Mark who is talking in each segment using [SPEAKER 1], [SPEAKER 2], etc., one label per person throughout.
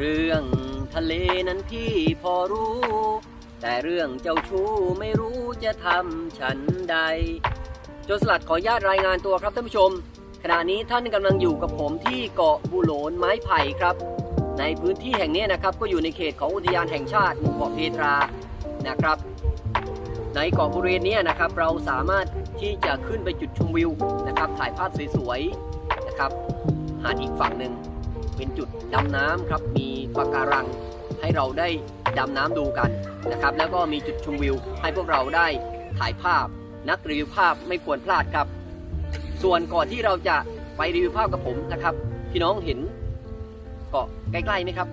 [SPEAKER 1] เรื่องทะเลนั้นพี่พอรู้ แต่เรื่องเจ้าชู้ไม่รู้จะทำฉันใดโจรสลัดขออนุญาตรายงานตัวครับท่านผู้ชม ขณะนี้ท่านกำลังอยู่กับผมที่เกาะบุโหลนไม้ไผ่ครับ ในพื้นที่แห่งนี้นะครับก็อยู่ในเขตของอุทยานแห่งชาติหมู่เกาะเพตรานะครับ ในเกาะบริเวณนี้นะครับเราสามารถที่จะขึ้นไปจุดชมวิวนะครับถ่ายภาพสวยๆนะครับหาดอีกฝั่งหนึ่ง เป็นจุดดำน้ำครับ มีปะการังให้เราได้ดำน้ำดูกันนะครับ แล้วก็มีจุดชมวิวให้พวกเราได้ถ่ายภาพ นักรีวิวภาพไม่ควรพลาดครับ ส่วนก่อนที่เราจะไปรีวิวภาพกับผมนะครับ พี่น้องเห็นเกาะใกล้ๆไหมครับ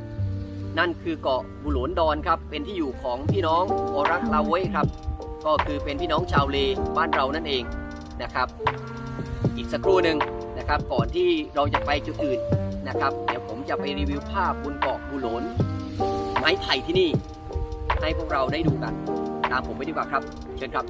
[SPEAKER 1] นั่นคือเกาะบุหลนดอนครับ เป็นที่อยู่ของพี่น้องโอรักลาเว้ครับ ก็คือเป็นพี่น้องชาวเลบ้านเรานั่นเองนะครับ อีกสักครู่หนึ่งนะครับ ก่อนที่เราจะไปจุดอื่นนะครับ เดี๋ยวผมจะไปรีวิวภาพบนเกาะบุหลนไม้ไผ่ที่นี่ ให้พวกเราได้ดูกัน ตามผมไปดีกว่าครับ เชิญครับ